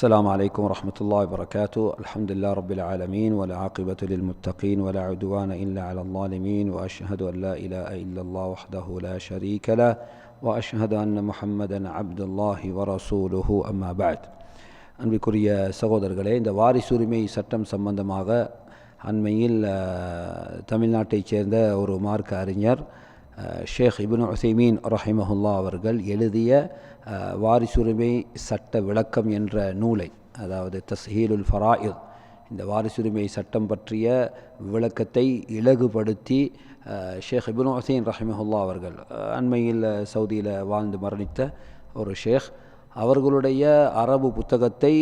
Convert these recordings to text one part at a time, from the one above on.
السلام عليكم ورحمة الله وبركاته. الحمد لله رب العالمين ولا عاقبة للمتقين ولا عدوان إلا على الظالمين وأشهد أن لا إله إلا الله وحده لا شريك له وأشهد أن محمدا عبد الله ورسوله. أما بعد அன்பிற்குரிய சகோதரர்களே இந்த வாரிசுரிமை சட்டம் சம்பந்தமாக அண்மையில் தமிழ்நாட்டைச் சேர்ந்த ஒரு மார்க்க அறிஞர் ஷேக் இபின் உசைமீன் ரஹிமஹுல்லா அவர்கள் எழுதிய வாரிசுரிமை சட்ட விளக்கம் என்ற நூலை அதாவது தஸ்ஹீலுல் ஃபராயித் இந்த வாரிசுரிமை சட்டம் பற்றிய விளக்கத்தை இலகுபடுத்தி ஷேக் இபின் உசைன் ரஹிமஹுல்லா அவர்கள் அண்மையில் சவுதியில் வாழ்ந்து மரணித்த ஒரு ஷேக் அவர்களுடைய அரபு புத்தகத்தை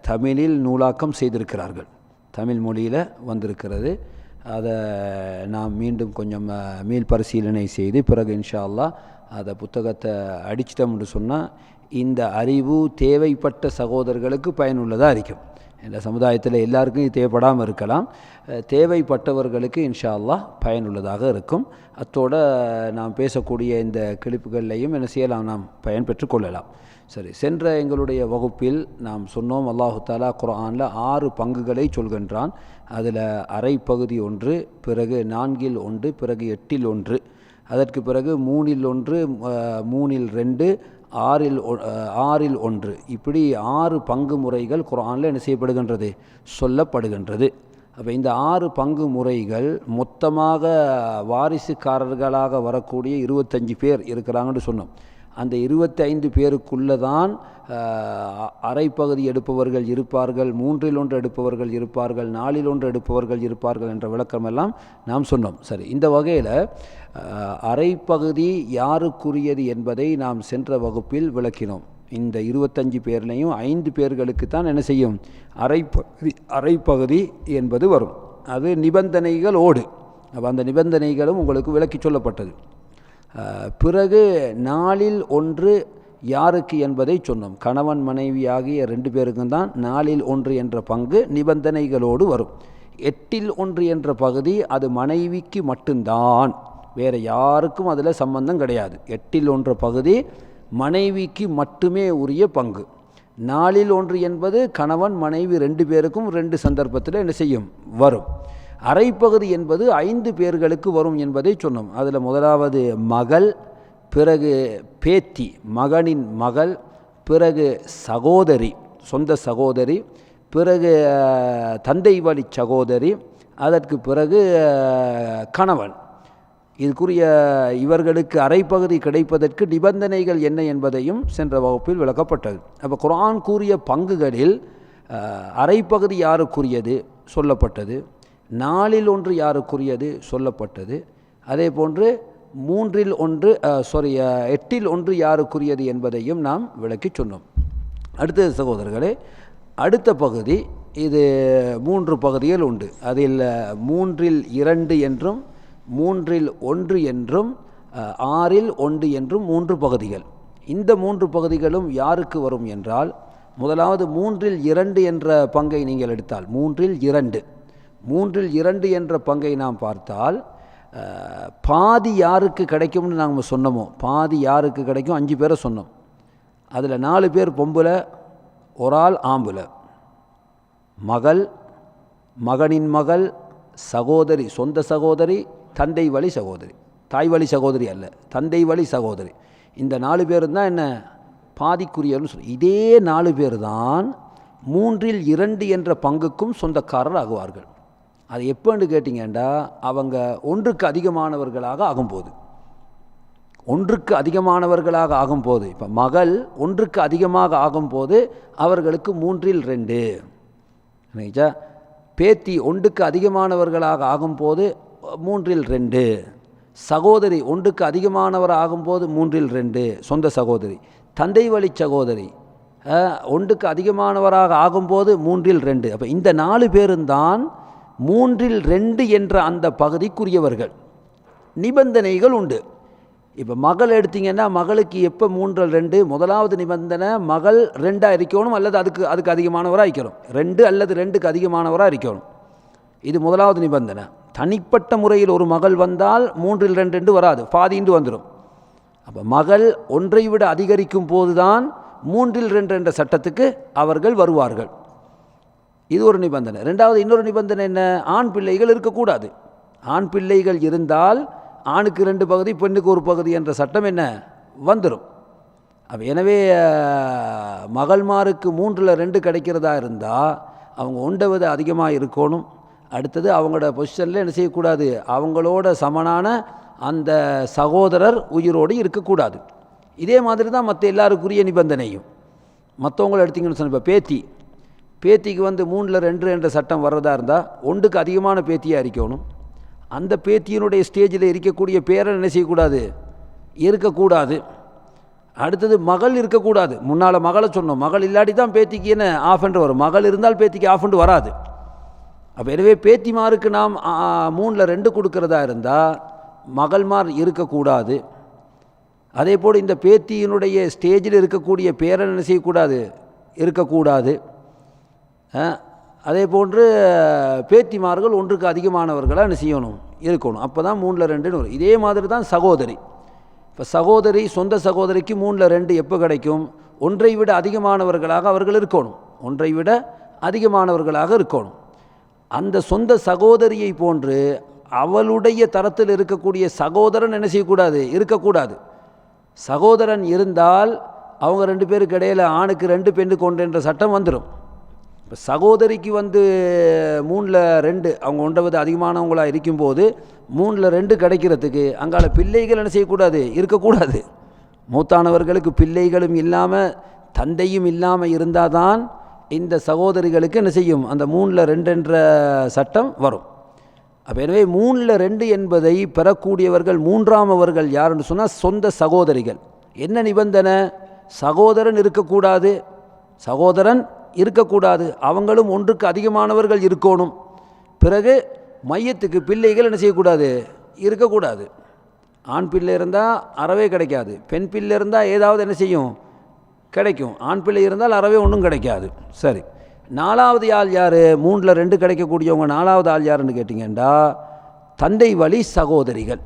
தமிழில் நூலாக்கம் செய்திருக்கிறார்கள். தமிழ் மொழியில் வந்திருக்கிறது. அதை நாம் மீண்டும் கொஞ்சம் மீள்பரிசீலனை மீள் பரிசீலனை செய்து பிறகு இன்ஷா அதை புத்தகத்தை அடிச்சிட்டோம்னு சொன்னால் இந்த அறிவு தேவைப்பட்ட சகோதரர்களுக்கு பயனுள்ளதாக இருக்கும். இந்த சமுதாயத்தில் எல்லாருக்கும் இது தேவைப்படாமல் இருக்கலாம். தேவைப்பட்டவர்களுக்கு இன்ஷா அல்லாஹ் பயனுள்ளதாக இருக்கும். அத்தோட நாம் பேசக்கூடிய இந்த கிளிப்புகள்லையும் என்ன செய்யலாம் நாம் பயன் பெற்றுக்கொள்ளலாம் சரி சென்ற எங்களுடைய வகுப்பில் நாம் சொன்னோம் அல்லாஹு தாலா குரானில் ஆறு பங்குகளை சொல்கின்றான். அதில் அரை பகுதி ஒன்று பிறகு நான்கில் ஒன்று பிறகு எட்டில் ஒன்று. அதற்கு பிறகு மூணில் ஒன்று மூணில் ரெண்டு ஆறில் ஒ- ஆறில் ஒன்று. இப்படி ஆறு பங்கு முறைகள் குரானில் என்ன செய்யப்படுகின்றது? சொல்லப்படுகின்றது. அப்போ இந்த ஆறு பங்கு முறைகள் மொத்தமாக வாரிசுக்காரர்களாக வரக்கூடிய இருபத்தஞ்சு பேர் இருக்கிறாங்கன்னு சொன்னோம். அந்த இருபத்தைந்து பேருக்குள்ளே தான் அரைப்பகுதி எடுப்பவர்கள் இருப்பார்கள் மூன்றில் ஒன்று எடுப்பவர்கள் இருப்பார்கள் நாலில் ஒன்று எடுப்பவர்கள் இருப்பார்கள் என்ற விளக்கமெல்லாம் நாம் சொன்னோம். சரி இந்த வகையில் அரைப்பகுதி யாருக்குரியது என்பதை நாம் சென்ற வகுப்பில் விளக்கினோம். இந்த இருபத்தஞ்சு பேர்லையும் ஐந்து பேர்களுக்கு தான் என்ன செய்யும்? அரைப்பகுதி அரைப்பகுதி என்பது வரும். அது நிபந்தனைகள் ஓடு. அப்போ அந்த நிபந்தனைகளும் உங்களுக்கு விளக்கி சொல்லப்பட்டது. பிறகு நாளில் ஒன்று யாருக்கு என்பதை சொன்னோம். கணவன் மனைவி ஆகிய ரெண்டு பேருக்கும் தான் நாளில் ஒன்று என்ற பங்கு நிபந்தனைகளோடு வரும். எட்டில் ஒன்று என்ற பகுதி அது மனைவிக்கு மட்டும்தான். வேறு யாருக்கும் அதில் சம்பந்தம் கிடையாது. எட்டில் ஒன்று பகுதி மனைவிக்கு மட்டுமே உரிய பங்கு. நாளில் ஒன்று என்பது கணவன் மனைவி ரெண்டு பேருக்கும் ரெண்டு சந்தர்ப்பத்தில் என்ன செய்யும்? வரும். அரைப்பகுதி என்பது ஐந்து பேர்களுக்கு வரும் என்பதை சொன்னோம். அதில் முதலாவது மகள் பிறகு பேத்தி மகனின் மகள் பிறகு சகோதரி சொந்த சகோதரி பிறகு தந்தை வழி சகோதரி அதற்கு பிறகு கணவன். இதுக்குரிய இவர்களுக்கு அரைப்பகுதி கிடைப்பதற்கு நிபந்தனைகள் என்ன என்பதையும் சென்ற வகுப்பில் விளக்கப்பட்டது. அப்போ குரான் கூறிய பங்குகளில் அரைப்பகுதி யாருக்குரியது? சொல்லப்பட்டது. நாலில் ஒன்று யாருக்குரியது சொல்லப்பட்டது. அதே போன்று மூன்றில் ஒன்று சாரி எட்டில் ஒன்று யாருக்குரியது என்பதையும் நாம் விளக்கி சொன்னோம். அடுத்தது சகோதரர்களே அடுத்த பகுதி இது மூன்று பகுதிகள் உண்டு. அதில் மூன்றில் இரண்டு என்றும் மூன்றில் ஒன்று என்றும் ஆறில் ஒன்று என்றும் மூன்று பகுதிகள். இந்த மூன்று பகுதிகளும் யாருக்கு வரும் என்றால் முதலாவது மூன்றில் இரண்டு என்ற பங்கை நீங்கள் எடுத்தால் மூன்றில் இரண்டு. மூன்றில் இரண்டு என்ற பங்கை நாம் பார்த்தால் பாதி யாருக்கு கிடைக்கும்னு நாங்கள் சொன்னோமோ பாதி யாருக்கு கிடைக்கும் அஞ்சு பேரை சொன்னோம். அதில் நாலு பேர் பொம்புல ஒரு ஆள் ஆம்புல. மகள் மகனின் மகள் சகோதரி சொந்த சகோதரி தந்தை வழி சகோதரி. தாய் வழி சகோதரி அல்ல தந்தை வழி சகோதரி. இந்த நாலு பேர் தான் என்ன? பாதிக்குரியர்னு சொல்லி இதே நாலு பேர் தான் மூன்றில் இரண்டு என்ற பங்குக்கும் சொந்தக்காரர் ஆகுவார்கள். அது எப்போன்னு கேட்டிங்கண்டா அவங்க ஒன்றுக்கு அதிகமானவர்களாக ஆகும்போது. ஒன்றுக்கு அதிகமானவர்களாக ஆகும்போது இப்போ மகள் ஒன்றுக்கு அதிகமாக ஆகும்போது அவர்களுக்கு மூன்றில் ரெண்டு. நினைச்சா பேத்தி ஒன்றுக்கு அதிகமானவர்களாக ஆகும்போது மூன்றில் ரெண்டு. சகோதரி ஒன்றுக்கு அதிகமானவர் ஆகும்போது மூன்றில் ரெண்டு சொந்த சகோதரி. தந்தை வழி சகோதரி ஒன்றுக்கு அதிகமானவராக ஆகும்போது மூன்றில் ரெண்டு. அப்போ இந்த நாலு பேருந்தான் மூன்றில் ரெண்டு என்ற அந்த பகுதிக்குரியவர்கள். நிபந்தனைகள் உண்டு. இப்போ மகள் எடுத்தீங்கன்னா மகளுக்கு எப்போ மூன்றில் ரெண்டு? முதலாவது நிபந்தனை மகள் ரெண்டாக இருக்கணும் அல்லது அதுக்கு அதுக்கு அதிகமானவராக இருக்கணும்? ரெண்டு அல்லது ரெண்டுக்கு அதிகமானவராக இருக்கணும். இது முதலாவது நிபந்தனை. தனிப்பட்ட முறையில் ஒரு மகள் வந்தால் மூன்றில் ரெண்டு ரெண்டு வராது. பாதிண்டு வந்துடும் அப்போ மகள் ஒன்றை விட அதிகரிக்கும் போதுதான் மூன்றில் ரெண்டு என்ற சட்டத்துக்கு அவர்கள் வருவார்கள். இது ஒரு நிபந்தனை. ரெண்டாவது இன்னொரு நிபந்தனை என்ன? ஆண் பிள்ளைகள் இருக்கக்கூடாது. ஆண் பிள்ளைகள் இருந்தால் ஆணுக்கு ரெண்டு பகுதி பெண்ணுக்கு ஒரு பகுதி என்ற சட்டம் என்ன? வந்துடும் அப்போ எனவே மகள்மாருக்கு மூன்றில் ரெண்டு கிடைக்கிறதா இருந்தால் அவங்க உண்டவது அதிகமாக இருக்கணும். அடுத்தது அவங்களோட பொசிஷனில் என்ன செய்யக்கூடாது? அவங்களோட சமனான அந்த சகோதரர் உயிரோடு இருக்கக்கூடாது. இதே மாதிரி தான் மற்ற எல்லாருக்குரிய நிபந்தனையும். மற்றவங்கள எடுத்தீங்கன்னு சொன்ன இப்போ பேத்தி பேத்திக்கு வந்து மூணில் ரெண்டு என்ற சட்டம் வர்றதா இருந்தால் ஒன்றுக்கு அதிகமான பேத்தியாக இருக்கணும் அந்த பேத்தியினுடைய ஸ்டேஜில் இருக்கக்கூடிய பேரன் என்ன செய்யக்கூடாது? இருக்கக்கூடாது. அடுத்தது மகள் இருக்கக்கூடாது. முன்னால் மகளை சொன்னோம். மகள் இல்லாட்டி தான் பேத்திக்கு என்ன ஆஃப்ன்று வரும். மகள் இருந்தால் பேத்திக்கு ஆஃப்ன்று வராது. அப்போ எனவே பேத்திமாருக்கு நாம் மூணில் ரெண்டு கொடுக்கறதா இருந்தால் மகள்மார் இருக்கக்கூடாது. அதே போல் இந்த பேத்தியினுடைய ஸ்டேஜில் இருக்கக்கூடிய பேரன் என்ன செய்யக்கூடாது? இருக்கக்கூடாது. அதே போன்று பேத்திமார்கள் ஒன்றுக்கு அதிகமானவர்களாக என்ன செய்யணும்? இருக்கணும். அப்போ தான் மூணில் ரெண்டுன்னு வரும் இதே மாதிரி தான் சகோதரி. இப்போ சகோதரி சொந்த சகோதரிக்கு மூணில் ரெண்டு எப்போ கிடைக்கும்? ஒன்றை விட அதிகமானவர்களாக அவர்கள் இருக்கணும். ஒன்றை விட அதிகமானவர்களாக இருக்கணும். அந்த சொந்த சகோதரியை போன்று அவளுடைய தரத்தில் இருக்கக்கூடிய சகோதரன் என்ன செய்யக்கூடாது? இருக்கக்கூடாது. சகோதரன் இருந்தால் அவங்க ரெண்டு பேருக்கு இடையில் ஆணுக்கு ரெண்டு பெண்ணுக்கு ஒன்று என்ற சட்டம் வந்துடும் இப்போ சகோதரிக்கு வந்து மூணில் ரெண்டு அவங்க உண்டவது அதிகமானவங்களாக இருக்கும்போது மூணில் ரெண்டு கிடைக்கிறதுக்கு அங்கால பிள்ளைகள் என்ன செய்யக்கூடாது? இருக்கக்கூடாது. மூத்தானவர்களுக்கு பிள்ளைகளும் இல்லாமல் தந்தையும் இல்லாமல் இருந்தால் தான் இந்த சகோதரிகளுக்கு என்ன செய்யும்? அந்த மூணில் ரெண்டுன்ற சட்டம் வரும். அப்போ எனவே மூணில் ரெண்டு என்பதை பெறக்கூடியவர்கள் மூன்றாமவர்கள் யாருன்னு சொன்னால் சொந்த சகோதரிகள். என்ன நிபந்தனை? சகோதரன் இருக்கக்கூடாது. சகோதரன் இருக்கக்கூடாது. அவங்களும் ஒன்றுக்கு அதிகமானவர்கள் இருக்கணும். பிறகு மையத்துக்கு பிள்ளைகள் என்ன செய்யக்கூடாது? இருக்கக்கூடாது. ஆண் பிள்ளை இருந்தால் அறவே கிடைக்காது. பெண் பிள்ளை இருந்தால் ஏதாவது என்ன செய்யும்? கிடைக்கும். ஆண் பிள்ளை இருந்தால் அறவே ஒன்றும் கிடைக்காது. சரி. நாலாவது ஆள் யார்? மூணில் ரெண்டு கிடைக்கக்கூடியவங்க நாலாவது ஆள் யாருன்னு கேட்டிங்கன்னா தந்தை வழி சகோதரிகள்.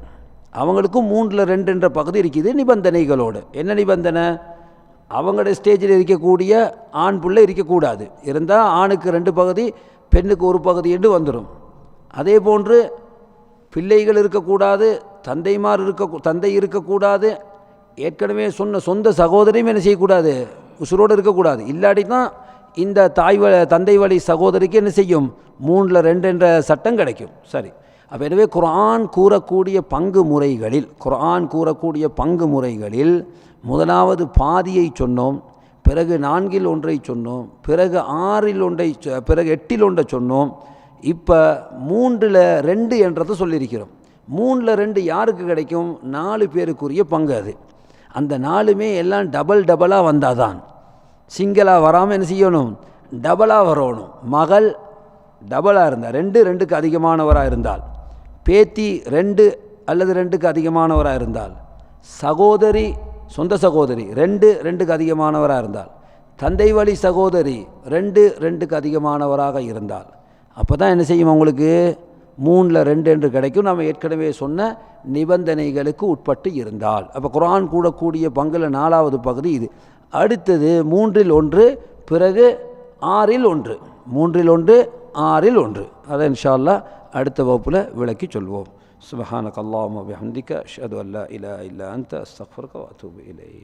அவங்களுக்கும் மூன்றில் ரெண்டுன்ற பகுதி இருக்குது. நிபந்தனைகளோடு. என்ன நிபந்தனை? அவங்களோட ஸ்டேஜில் இருக்கக்கூடிய ஆண் பிள்ளை இருக்கக்கூடாது. இருந்தால் ஆணுக்கு ரெண்டு பகுதி பெண்ணுக்கு ஒரு பகுதி என்று வந்துடும் அதே போன்று பிள்ளைகள் இருக்கக்கூடாது தந்தைமார் இருக்க தந்தை இருக்கக்கூடாது ஏற்கனவே சொன்ன சொந்த சகோதரியும் என்ன செய்யக்கூடாது? உசுரோடு இருக்கக்கூடாது. இல்லாட்டி தான் இந்த தாய் வ தந்தை வழி சகோதரிக்கு என்ன செய்யும்? மூணில் ரெண்டு என்ற சட்டம் கிடைக்கும். சரி. அப்போ எனவே குரான் கூறக்கூடிய பங்கு முறைகளில் குரான் கூறக்கூடிய பங்கு முறைகளில் முதலாவது பாதியை சொன்னோம் பிறகு நான்கில் ஒன்றை சொன்னோம் பிறகு ஆறில் ஒன்றை சொ- பிறகு எட்டில் ஒன்றை சொன்னோம். இப்போ மூன்றில் ரெண்டு என்றதை சொல்லியிருக்கிறோம். மூணில் ரெண்டு யாருக்கு கிடைக்கும்? நாலு பேருக்குரிய பங்கு அது. அந்த நாலுமே எல்லாம் டபுள் டபுளாக வந்தால் தான் சிங்கிளாக வராமல் என்ன செய்யணும்? டபுளாக வரணும். மகள் டபுளாக இருந்தால் ரெண்டு ரெண்டுக்கு அதிகமானவராக இருந்தால். பேத்தி ரெண்டு அல்லது ரெண்டுக்கு அதிகமானவராக இருந்தால் சகோதரி சொந்த சகோதரி ரெண்டு ரெண்டுக்கு அதிகமானவராக இருந்தால் தந்தை வழி சகோதரி ரெண்டு ரெண்டுக்கு அதிகமானவராக இருந்தால் அப்போ தான் என்ன செய்யும் உங்களுக்கு மூணில் ரெண்டு என்று கிடைக்கும். நம்ம ஏற்கனவே சொன்ன நிபந்தனைகளுக்கு உட்பட்டு இருந்தால். அப்போ குரான் கூடக்கூடிய பங்கில் நாலாவது பகுதி இது. அடுத்தது மூன்றில் ஒன்று பிறகு ஆறில் ஒன்று. மூன்றில் ஒன்று ஆறில் ஒன்று. அதை இன்ஷால்லா அடுத்த வகுப்பில் விளக்கி சொல்வோம். சுபஹானக் அல்லாஹும்ம பிஹம்திக ஷது அல்லா இலாஹ இல்லா அந்த அஸ்தக்ஃபிருக வ அத்தூபு